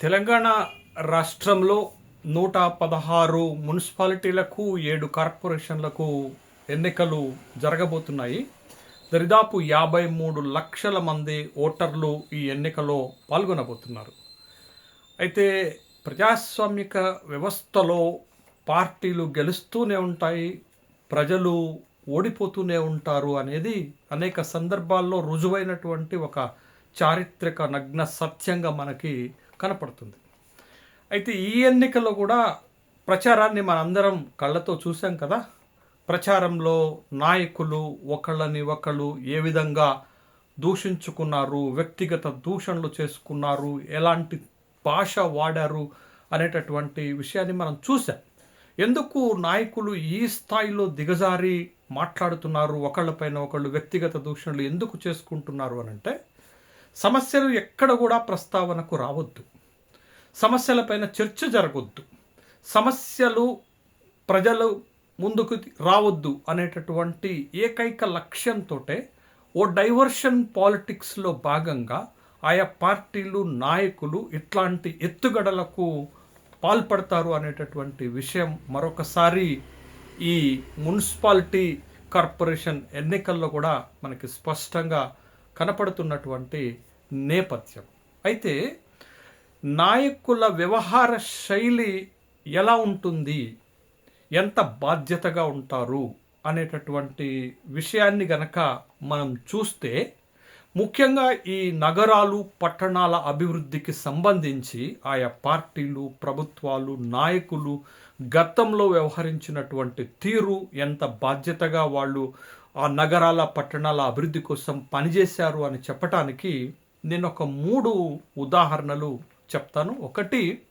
తెలంగాణ రాష్ట్రంలో నూట పదహారు మున్సిపాలిటీలకు ఏడు కార్పొరేషన్లకు ఎన్నికలు జరగబోతున్నాయి. దరిదాపు యాభై మూడు లక్షల మంది ఓటర్లు ఈ ఎన్నికలో పాల్గొనబోతున్నారు. అయితే ప్రజాస్వామిక వ్యవస్థలో పార్టీలు గెలుస్తూనే ఉంటాయి ప్రజలు ఓడిపోతూనే ఉంటారు అనేది అనేక సందర్భాల్లో రుజువైనటువంటి ఒక చారిత్రక నగ్న సత్యంగా మనకి కనపడుతుంది. అయితే ఈ ఎన్నికల్లో కూడా ప్రచారాన్ని మనందరం కళ్ళతో చూసాం కదా. ప్రచారంలో నాయకులు ఒకళ్ళని ఒకళ్ళు ఏ విధంగా దూషించుకున్నారు వ్యక్తిగత దూషణలు చేసుకున్నారు ఎలాంటి భాష వాడారు అనేటటువంటి విషయాన్ని మనం చూసాం ఎందుకు నాయకులు ఈ స్థాయిలో దిగజారి మాట్లాడుతున్నారు ఒకళ్ళపైన ఒకళ్ళు వ్యక్తిగత దూషణలు ఎందుకు చేసుకుంటున్నారు అని అంటే సమస్యలు ఎక్కడ కూడా ప్రస్తావనకు రావద్దు. సమస్యలపైన చర్చ జరగొద్దు. సమస్యలు ప్రజలు ముందుకు రావద్దు అనేటటువంటి ఏకైక లక్ష్యంతో ఓ డైవర్షన్ పాలిటిక్స్లో భాగంగా ఆయా పార్టీలు నాయకులు ఇట్లాంటి ఎత్తుగడలకు పాల్పడతారు అనేటటువంటి విషయం మరొకసారి ఈ మున్సిపాలిటీ కార్పొరేషన్ ఎన్నికల్లో కూడా మనకి స్పష్టంగా కనపడుతున్నటువంటి నేపథ్యం. అయితే నాయకుల వ్యవహార శైలి ఎలా ఉంటుంది? ఎంత బాధ్యతగా ఉంటారు? అనేటటువంటి విషయాన్ని గనక మనం చూస్తే ముఖ్యంగా ఈ నగరాలు పట్టణాల అభివృద్ధికి సంబంధించి ఆయా పార్టీలు ప్రభుత్వాలు నాయకులు గతంలో వ్యవహరించినటువంటి తీరు ఎంత బాధ్యతగా వాళ్ళు ఆ నగరాల పట్టణాల అభివృద్ధి కోసం పనిచేశారు అని చెప్పటానికి నేను ఒక మూడు ఉదాహరణలు చెప్తాను. ఒకటి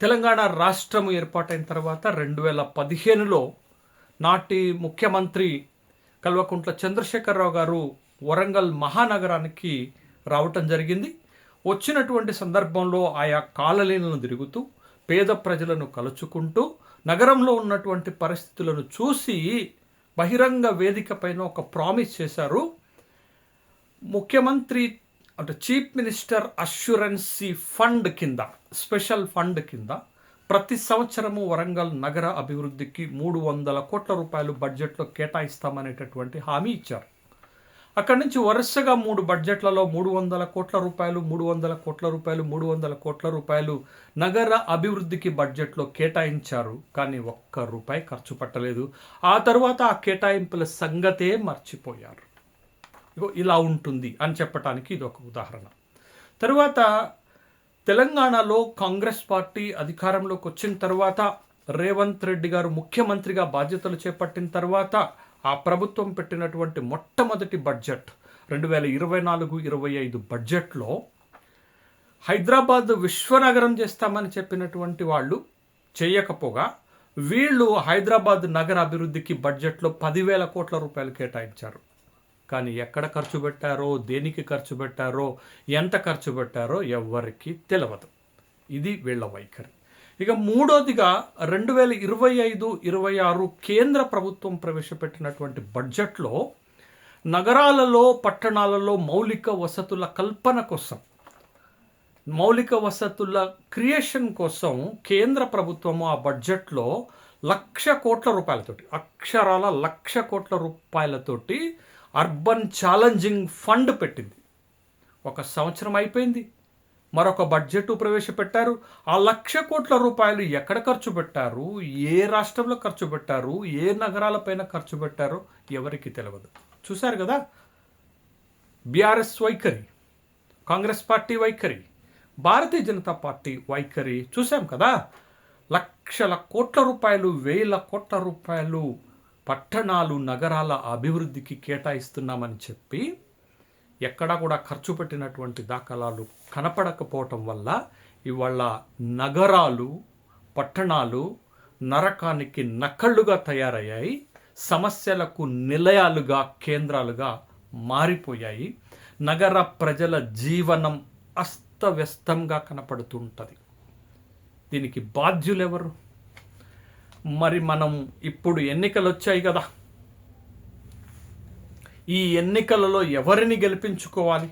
తెలంగాణ రాష్ట్రం ఏర్పాటైన తర్వాత రెండు వేల పదిహేనులో నాటి ముఖ్యమంత్రి కల్వకుంట్ల చంద్రశేఖరరావు గారు వరంగల్ మహానగరానికి రావటం జరిగింది. వచ్చినటువంటి సందర్భంలో ఆయా కాలనీలను తిరుగుతూ పేద ప్రజలను కలుచుకుంటూ నగరంలో ఉన్నటువంటి పరిస్థితులను చూసి బహిరంగ వేదిక పైన ఒక ప్రామిస్ చేశారు. ముఖ్యమంత్రి అంటే చీఫ్ మినిస్టర్ అష్యూరెన్సీ ఫండ్ కింద స్పెషల్ ఫండ్ కింద ప్రతి సంవత్సరము వరంగల్ నగర అభివృద్ధికి మూడు వందల కోట్ల రూపాయలు బడ్జెట్లో కేటాయిస్తామనేటటువంటి హామీ ఇచ్చారు. అక్కడి నుంచి వరుసగా మూడు బడ్జెట్లలో మూడు వందల కోట్ల రూపాయలు మూడు వందల కోట్ల రూపాయలు మూడు వందల కోట్ల రూపాయలు నగర అభివృద్ధికి బడ్జెట్లో కేటాయించారు. కానీ ఒక్క రూపాయి ఖర్చు పట్టలేదు. ఆ తర్వాత ఆ కేటాయింపుల సంగతే మర్చిపోయారు. ఇగో ఇలా ఉంటుంది అని చెప్పటానికి ఇది ఒక ఉదాహరణ. తరువాత తెలంగాణలో కాంగ్రెస్ పార్టీ అధికారంలోకి వచ్చిన తర్వాత రేవంత్ రెడ్డి గారు ముఖ్యమంత్రిగా బాధ్యతలు చేపట్టిన తర్వాత ఆ ప్రభుత్వం పెట్టినటువంటి మొట్టమొదటి బడ్జెట్ రెండు వేల ఇరవై నాలుగు ఇరవై ఐదు బడ్జెట్లో హైదరాబాద్ విశ్వనగరం చేస్తామని చెప్పినటువంటి వాళ్ళు చేయకపోగా వీళ్ళు హైదరాబాద్ నగర అభివృద్ధికి బడ్జెట్లో పదివేల కోట్ల రూపాయలు కేటాయించారు. కానీ ఎక్కడ ఖర్చు పెట్టారో దేనికి ఖర్చు పెట్టారో ఎంత ఖర్చు పెట్టారో ఎవ్వరికీ తెలియదు ఇది వీళ్ళ వైఖరి. ఇక మూడోదిగా రెండు వేల ఇరవై ఐదు ఇరవై ఆరు కేంద్ర ప్రభుత్వం ప్రవేశపెట్టినటువంటి బడ్జెట్లో నగరాలలో పట్టణాలలో మౌలిక వసతుల కల్పన కోసం మౌలిక వసతుల క్రియేషన్ కోసం కేంద్ర ప్రభుత్వము ఆ బడ్జెట్లో లక్ష కోట్ల రూపాయలతోటి అక్షరాల లక్ష కోట్ల రూపాయలతోటి అర్బన్ ఛాలెంజింగ్ ఫండ్ పెట్టింది. ఒక సంవత్సరం అయిపోయింది. మరొక బడ్జెట్ ప్రవేశపెట్టారు. ఆ లక్ష కోట్ల రూపాయలు ఎక్కడ ఖర్చు పెట్టారు? ఏ రాష్ట్రంలో ఖర్చు పెట్టారు? ఏ నగరాలపైన ఖర్చు పెట్టారో? ఎవరికి తెలియదు చూశారు కదా? బీఆర్ఎస్ వైఖరి కాంగ్రెస్ పార్టీ వైఖరి భారతీయ జనతా పార్టీ వైఖరి చూసాం కదా? లక్షల కోట్ల రూపాయలు వేల కోట్ల రూపాయలు పట్టణాలు నగరాల అభివృద్ధికి కేటాయిస్తున్నామని చెప్పి ఎక్కడా కూడా ఖర్చు పెట్టినటువంటి దాఖలాలు కనపడకపోవటం వల్ల ఇవాళ నగరాలు పట్టణాలు నరకానికి నకళ్ళుగా తయారయ్యాయి. సమస్యలకు నిలయాలుగా కేంద్రాలుగా మారిపోయాయి. నగర ప్రజల జీవనం అస్తవ్యస్తంగా కనపడుతుంటుంది. దీనికి బాధ్యులెవరు? మరి మనం ఇప్పుడు ఎన్నికలు వచ్చాయి కదా. ఈ ఎన్నికలలో ఎవరిని గెలిపించుకోవాలి?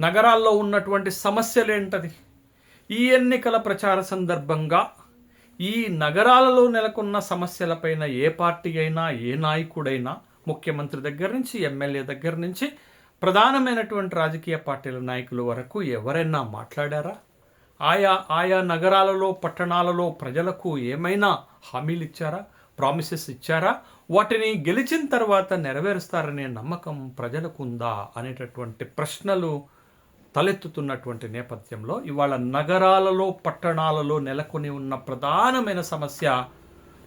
నగరాల్లో ఉన్నటువంటి సమస్యలు ఏంటది ఈ ఎన్నికల ప్రచార సందర్భంగా ఈ నగరాలలో నెలకొన్న సమస్యలపైన ఏ పార్టీ అయినా ఏ నాయకుడైనా ముఖ్యమంత్రి దగ్గర నుంచి ఎమ్మెల్యే దగ్గర నుంచి ప్రధానమైనటువంటి రాజకీయ పార్టీల నాయకుల వరకు ఎవరైనా మాట్లాడారా? ఆయా ఆయా నగరాలలో పట్టణాలలో ప్రజలకు ఏమైనా హామీలు ఇచ్చారా? ప్రామిసెస్ ఇచ్చారా? వాటిని గెలిచిన తర్వాత నెరవేరుస్తారనే నమ్మకం ప్రజలకు ఉందా అనేటటువంటి ప్రశ్నలు తలెత్తుతున్నటువంటి నేపథ్యంలో ఇవాళ నగరాలలో పట్టణాలలో నెలకొని ఉన్న ప్రధానమైన సమస్య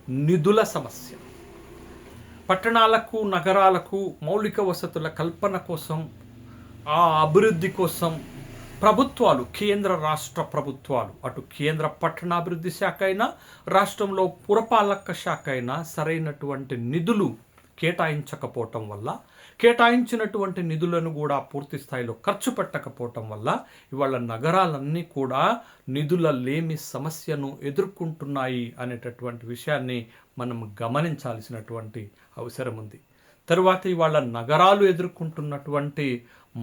నిధుల సమస్య. పట్టణాలకు నగరాలకు మౌలిక వసతుల కల్పన కోసం ఆ అభివృద్ధి కోసం ప్రభుత్వాలు కేంద్ర రాష్ట్ర ప్రభుత్వాలు. అటు కేంద్ర పట్టణాభివృద్ధి శాఖ అయినా రాష్ట్రంలో పురపాలక శాఖ అయినా సరైనటువంటి నిధులు కేటాయించకపోవటం వల్ల కేటాయించినటువంటి నిధులను కూడా పూర్తి స్థాయిలో ఖర్చు పెట్టకపోవటం వల్ల ఇవాళ నగరాలన్నీ కూడా నిధుల లేమి సమస్యను ఎదుర్కొంటున్నాయి అనేటటువంటి విషయాన్ని మనం గమనించాల్సినటువంటి అవసరం ఉంది. తరువాత ఇవాళ నగరాలు ఎదుర్కొంటున్నటువంటి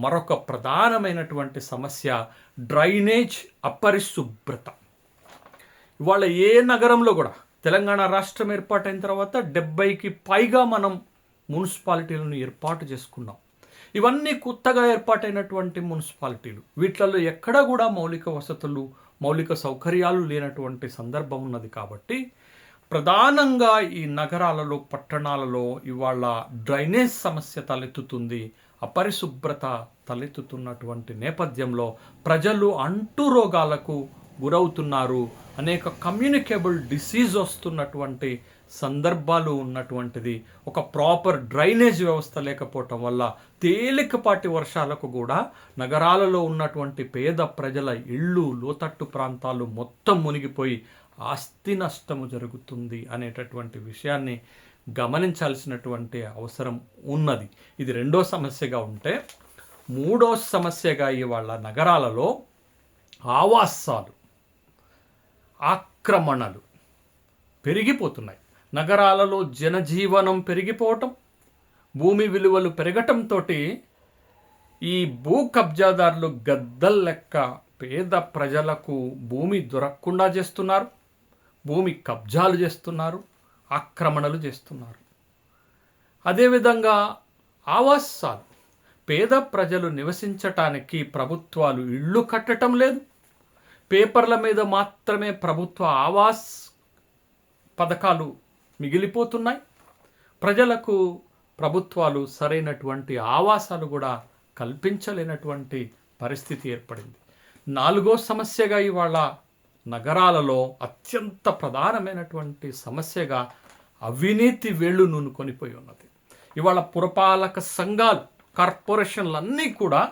మరొక ప్రధానమైనటువంటి సమస్య డ్రైనేజ్ అపరిశుభ్రత. ఇవాళ ఏ నగరంలో కూడా తెలంగాణ రాష్ట్రం ఏర్పాటైన తర్వాత డెబ్బైకి పైగా మనం మున్సిపాలిటీలను ఏర్పాటు చేసుకున్నాం. ఇవన్నీ కొత్తగా ఏర్పాటైనటువంటి మున్సిపాలిటీలు. వీటిలలో ఎక్కడా కూడా మౌలిక వసతులు మౌలిక సౌకర్యాలు లేనటువంటి సందర్భం ఉన్నది కాబట్టి ప్రధానంగా ఈ నగరాలలో పట్టణాలలో ఇవాళ డ్రైనేజ్ సమస్య తలెత్తుతుంది. అపరిశుభ్రత తలెత్తుతున్నటువంటి నేపథ్యంలో ప్రజలు అంటు రోగాలకు గురవుతున్నారు. అనేక కమ్యూనికేబుల్ డిసీజ్ వస్తున్నటువంటి సందర్భాలు ఉన్నటువంటిది. ఒక ప్రాపర్ డ్రైనేజ్ వ్యవస్థ లేకపోవటం వల్ల తేలికపాటి వర్షాలకు కూడా నగరాలలో ఉన్నటువంటి పేద ప్రజల ఇళ్ళు లోతట్టు ప్రాంతాలు మొత్తం మునిగిపోయి ఆస్తి నష్టము జరుగుతుంది అనేటటువంటి విషయాన్ని గమనించాల్సినటువంటి అవసరం ఉన్నది. ఇది రెండో సమస్యగా ఉంటే మూడో సమస్యగా ఇవాళ నగరాలలో ఆవాసాలు ఆక్రమణలు పెరిగిపోతున్నాయి. నగరాలలో జనజీవనం పెరిగిపోవటం భూమి విలువలు పెరగటంతో ఈ భూ కబ్జాదారులు గద్దల్ లెక్క పేద ప్రజలకు భూమి దొరకకుండా చేస్తున్నారు. భూమి కబ్జాలు చేస్తున్నారు ఆక్రమణలు చేస్తున్నారు. అదేవిధంగా ఆవాసాలు పేద ప్రజలు నివసించటానికి ప్రభుత్వాలు ఇళ్ళు కట్టడం లేదు. పేపర్ల మీద మాత్రమే ప్రభుత్వ ఆవాస్ పథకాలు మిగిలిపోతున్నాయి. ప్రజలకు ప్రభుత్వాలు సరైనటువంటి ఆవాసాలు కూడా కల్పించలేనటువంటి పరిస్థితి ఏర్పడింది. నాలుగో సమస్యగా ఇవాళ నగరాలలో అత్యంత ప్రధానమైనటువంటి సమస్యగా అవినీతి వేళ్ళు నూనె కొనిపోయి ఉన్నది. ఇవాళ పురపాలక సంఘాలు కార్పొరేషన్లు అన్నీ కూడా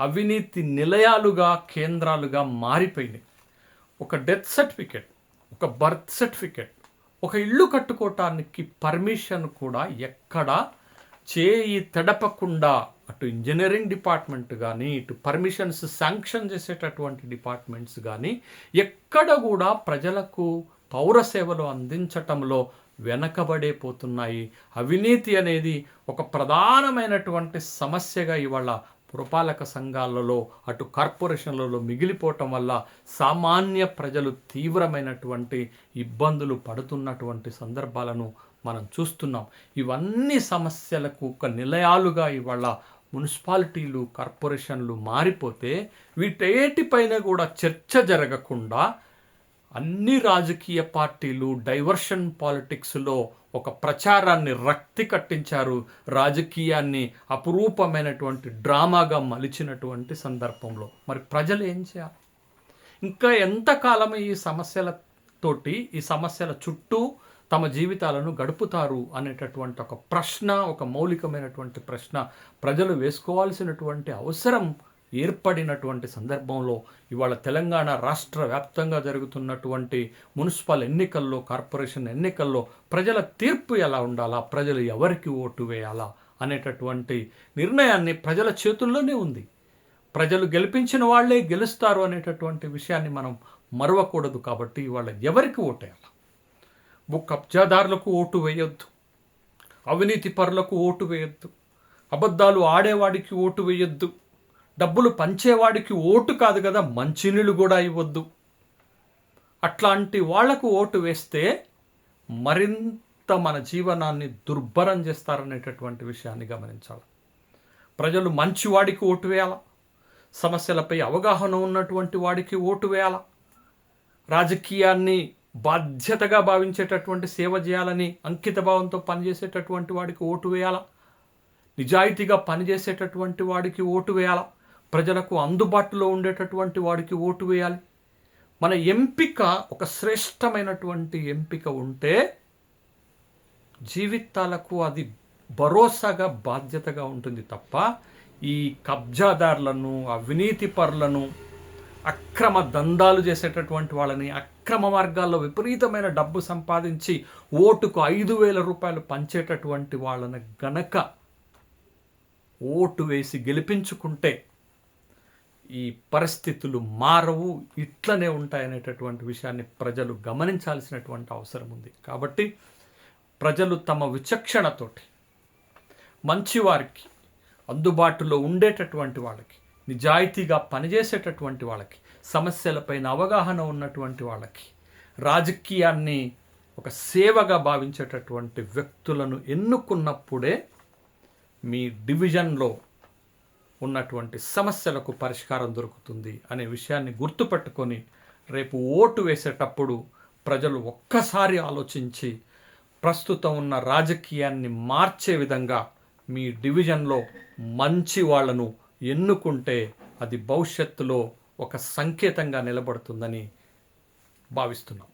అవినీతి నిలయాలుగా కేంద్రాలుగా మారిపోయినాయి. ఒక డెత్ సర్టిఫికెట్ ఒక బర్త్ సర్టిఫికెట్ ఒక ఇల్లు కట్టుకోవటానికి పర్మిషన్ కూడా ఎక్కడా చేయి తడపకుండా అటు ఇంజనీరింగ్ డిపార్ట్మెంట్ కానీ ఇటు పర్మిషన్స్ శాంక్షన్ చేసేటటువంటి డిపార్ట్మెంట్స్ కానీ ఎక్కడ కూడా ప్రజలకు పౌర సేవలు అందించటంలో వెనకబడే పోతున్నాయి. అవినీతి అనేది ఒక ప్రధానమైనటువంటి సమస్యగా ఇవాళ పురపాలక సంఘాలలో అటు కార్పొరేషన్లలో మిగిలిపోవటం వల్ల సామాన్య ప్రజలు తీవ్రమైనటువంటి ఇబ్బందులు పడుతున్నటువంటి సందర్భాలను మనం చూస్తున్నాం. ఇవన్నీ సమస్యలకు ఒక నిలయాలుగా ఇవాళ మున్సిపాలిటీలు కార్పొరేషన్లు మారిపోతే వీటేటిపైన కూడా చర్చ జరగకుండా అన్ని రాజకీయ పార్టీలు డైవర్షన్ పాలిటిక్స్లో ఒక ప్రచారాన్ని రక్తి కట్టించారు. రాజకీయాన్ని అపురూపమైనటువంటి డ్రామాగా మలిచినటువంటి సందర్భంలో. మరి ప్రజలు ఏం చేయాలి? ఇంకా ఎంతకాలం ఈ సమస్యలతోటి ఈ సమస్యల చుట్టూ తమ జీవితాలను గడుపుతారు అనేటటువంటి ఒక ప్రశ్న ఒక మౌలికమైనటువంటి ప్రశ్న ప్రజలు వేసుకోవాల్సినటువంటి అవసరం ఏర్పడినటువంటి సందర్భంలో ఇవాళ తెలంగాణ రాష్ట్ర వ్యాప్తంగా జరుగుతున్నటువంటి మున్సిపల్ ఎన్నికల్లో కార్పొరేషన్ ఎన్నికల్లో ప్రజల తీర్పు ఎలా ఉండాలా? ప్రజలు ఎవరికి ఓటు వేయాలా? అనేటటువంటి నిర్ణయాన్ని ప్రజల చేతుల్లోనే ఉంది. ప్రజలు గెలిపించిన వాళ్ళే గెలుస్తారు అనేటటువంటి విషయాన్ని మనం మరవకూడదు కాబట్టి ఇవాళ ఎవరికి ఓటేయాలి? కబ్జాదారులకు ఓటు వేయొద్దు. అవినీతి పరులకు ఓటు వేయొద్దు. అబద్ధాలు ఆడేవాడికి ఓటు వేయొద్దు. డబ్బులు పంచేవాడికి ఓటు కాదు కదా మంచినీళ్ళు కూడా ఇవ్వద్దు. అట్లాంటి వాళ్ళకు ఓటు వేస్తే మరింత మన జీవనాన్ని దుర్భరం చేస్తారనేటటువంటి విషయాన్ని గమనించాలి. ప్రజలు మంచివాడికి ఓటు వేయాల? సమస్యలపై అవగాహన ఉన్నటువంటి వాడికి ఓటు వేయాల? రాజకీయాన్ని బాధ్యతగా భావించేటటువంటి సేవ చేయాలని అంకిత భావంతో పనిచేసేటటువంటి వాడికి ఓటు వేయాలా? నిజాయితీగా పనిచేసేటటువంటి వాడికి ఓటు వేయాలా? ప్రజలకు అందుబాటులో ఉండేటటువంటి వాడికి ఓటు వేయాలి? మన ఎంపిక ఒక శ్రేష్టమైనటువంటి ఎంపిక ఉంటే జీవితాలకు అది భరోసాగా బాధ్యతగా ఉంటుంది తప్ప ఈ కబ్జాదారులను అవినీతి పరులను అక్రమ దందాలు చేసేటటువంటి వాళ్ళని అక్రమ మార్గాల్లో విపరీతమైన డబ్బు సంపాదించి ఓటుకు ఐదు వేల రూపాయలు పంచేటటువంటి వాళ్ళని గనక ఓటు వేసి గెలిపించుకుంటే ఈ పరిస్థితులు మారవు ఇట్లనే ఉంటాయనేటటువంటి విషయాన్ని ప్రజలు గమనించాల్సినటువంటి అవసరం ఉంది. కాబట్టి ప్రజలు తమ విచక్షణతోటి మంచివారికి అందుబాటులో ఉండేటటువంటి వాళ్ళకి నిజాయితీగా పనిచేసేటటువంటి వాళ్ళకి సమస్యలపైన అవగాహన ఉన్నటువంటి వాళ్ళకి రాజకీయాన్ని ఒక సేవగా భావించేటటువంటి వ్యక్తులను ఎన్నుకున్నప్పుడే మీ డివిజన్లో ఉన్నటువంటి సమస్యలకు పరిష్కారం దొరుకుతుంది అనే విషయాన్ని గుర్తుపెట్టుకొని రేపు ఓటు వేసేటప్పుడు ప్రజలు ఒక్కసారి ఆలోచించి ప్రస్తుతం ఉన్న రాజకీయాన్ని మార్చే విధంగా మీ డివిజన్లో మంచి వాళ్ళను ఎన్నుకుంటే అది భవిష్యత్తులో ఒక సంకేతంగా నిలబడుతుందని భావిస్తున్నాం.